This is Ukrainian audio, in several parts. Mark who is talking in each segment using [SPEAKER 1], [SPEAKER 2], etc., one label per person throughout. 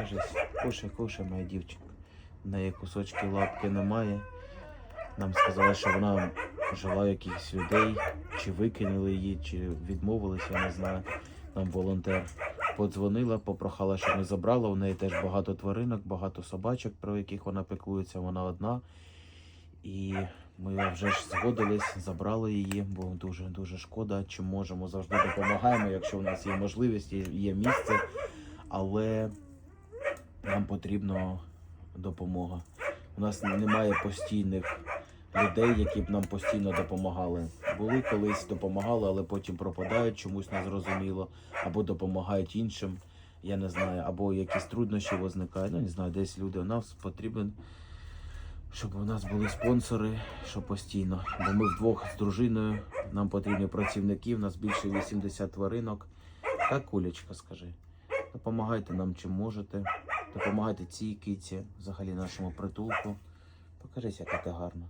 [SPEAKER 1] Покажись. Кушай, кушай, моя дівчинка. В неї кусочки лапки немає. Нам сказали, що вона жила якихось людей, чи викинули її, чи відмовилися, я не знаю. Нам волонтер подзвонила, попрохала, щоб ми забрали. У неї теж багато тваринок, багато собачок, про яких вона піклується, вона одна. І ми вже ж згодились, забрали її, бо дуже дуже шкода. Чим можемо, завжди допомагаємо, якщо у нас є можливість, є місце. Але нам потрібна допомога. У нас немає постійних людей, які б нам постійно допомагали. Були колись допомагали, але потім пропадають чомусь незрозуміло, або допомагають іншим. Я не знаю, або якісь труднощі виникають. Ну не знаю, десь люди. У нас потрібен, щоб у нас були спонсори, що постійно. Бо ми вдвох з дружиною. Нам потрібні працівники. У нас більше 80 тваринок. Так, кулечка, скажи. Допомагайте нам чим можете. Допомагайте цій киці, взагалі нашому притулку. Покажись, яка ти гарна.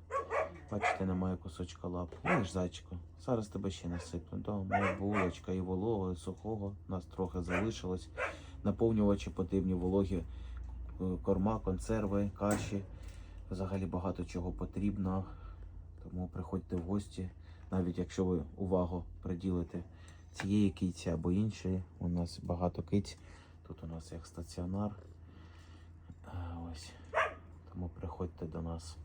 [SPEAKER 1] Бачите, немає кусочка лап. Ну, ж зайчику. Зараз тебе ще насиплю. Да, моя булочка і волого, і сухого. Нас трохи залишилось. Наповнювачі потрібні вологі е, корма, консерви, каші. Взагалі багато чого потрібно. Тому приходьте в гості, навіть якщо ви увагу приділите цієї киці або іншої. У нас багато киць. Тут у нас як стаціонар. Ось. Тому приходьте до нас.